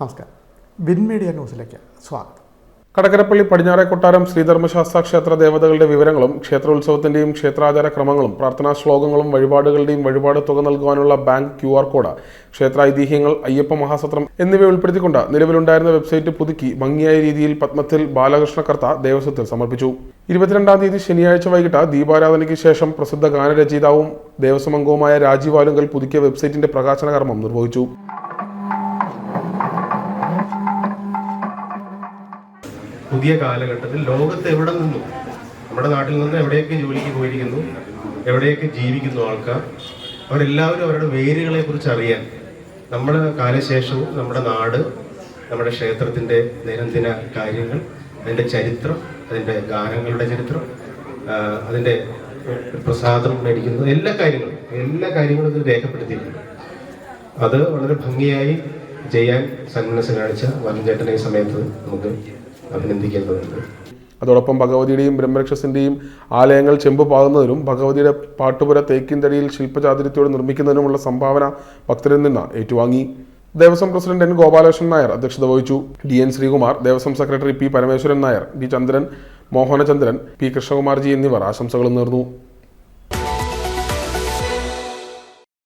നമസ്കാരം. Win media ന്യൂസിലേക്ക് സ്വാഗതം. കടകരപ്പള്ളി പടിഞ്ഞാറെ കൊട്ടാരം ശ്രീധർമ്മശാസ്ത്ര ക്ഷേത്ര ദേവതകളുടെ വിവരങ്ങളും ക്ഷേത്രോത്സവത്തിന്റെയും ക്ഷേത്രാചാര ക്രമങ്ങളും പ്രാർത്ഥനാ ശ്ലോകങ്ങളും വഴിപാടുകളുടെയും വഴിപാട് തുക നൽകുവാനുള്ള ബാങ്ക് ക്യു ആർ കോഡ് ക്ഷേത്ര ഐതിഹ്യങ്ങൾ അയ്യപ്പ മഹാസത്രം എന്നിവ ഉൾപ്പെടുത്തിക്കൊണ്ട് നിലവിലുണ്ടായിരുന്ന വെബ്സൈറ്റ് പുതുക്കി ഭംഗിയായ രീതിയിൽ പത്മത്തിൽ ബാലകൃഷ്ണ കർത്ത ദേവസ്വത്തിൽ സമർപ്പിച്ചു. ഇരുപത്തിരണ്ടാം തീയതി ശനിയാഴ്ച വൈകിട്ട് ദീപാരാധനയ്ക്ക് ശേഷം പ്രസിദ്ധ ഗാനരചയിതാവും ദേവസ്വം അംഗവുമായ രാജീവ് ആലുങ്കൽ പുതുക്കിയ വെബ്സൈറ്റിന്റെ പ്രകാശന കർമ്മം നിർവഹിച്ചു. പുതിയ കാലഘട്ടത്തിൽ ലോകത്ത് എവിടെ നിന്നും നമ്മുടെ നാട്ടിൽ നിന്ന് എവിടെയൊക്കെ ജോലിക്ക് പോയിരിക്കുന്നു എവിടെയൊക്കെ ജീവിക്കുന്നു ആൾക്കാർ അവരെല്ലാവരും അവരുടെ വേരുകളെ കുറിച്ച് അറിയാൻ നമ്മുടെ കാലശേഷവും നമ്മുടെ നാട് നമ്മുടെ ക്ഷേത്രത്തിന്റെ ദൈനംദിന കാര്യങ്ങൾ അതിന്റെ ചരിത്രം അതിന്റെ ഗാനങ്ങളുടെ ചരിത്രം അതിന്റെ പ്രസാദം മേടിക്കുന്നത് എല്ലാ കാര്യങ്ങളും എല്ലാ കാര്യങ്ങളും ഇത് രേഖപ്പെടുത്തിയിട്ടുണ്ട്. അത് വളരെ ഭംഗിയായി ചെയ്യാൻ സന്മനസ് കാണിച്ച വരഞ്ചേട്ടനെ സമയത്ത് നമുക്ക് അഭിനന്ദിക്കേണ്ടതുണ്ട്. അതോടൊപ്പം ഭഗവതിയുടെയും ബ്രഹ്മരക്ഷസിന്റെയും ആലയങ്ങൾ ചെമ്പ് പാകുന്നതിനും ഭഗവതിയുടെ പാട്ടുപുര തേക്കിൻതടിയിൽ ശില്പചാതുര്യത്തോടെ നിർമ്മിക്കുന്നതിനുമുള്ള സംഭാവന ഭക്തരിൽ നിന്ന് ഏറ്റുവാങ്ങി. ദേവസ്വം പ്രസിഡന്റ് എൻ ഗോപാലകൃഷ്ണൻ നായർ അധ്യക്ഷത വഹിച്ചു. D N Sreekumar Devaswom secretary P Parameswaran Nair B Chandran Mohanachandran P Krishnakumarji എന്നിവർ ആശംസകൾ നേർന്നു.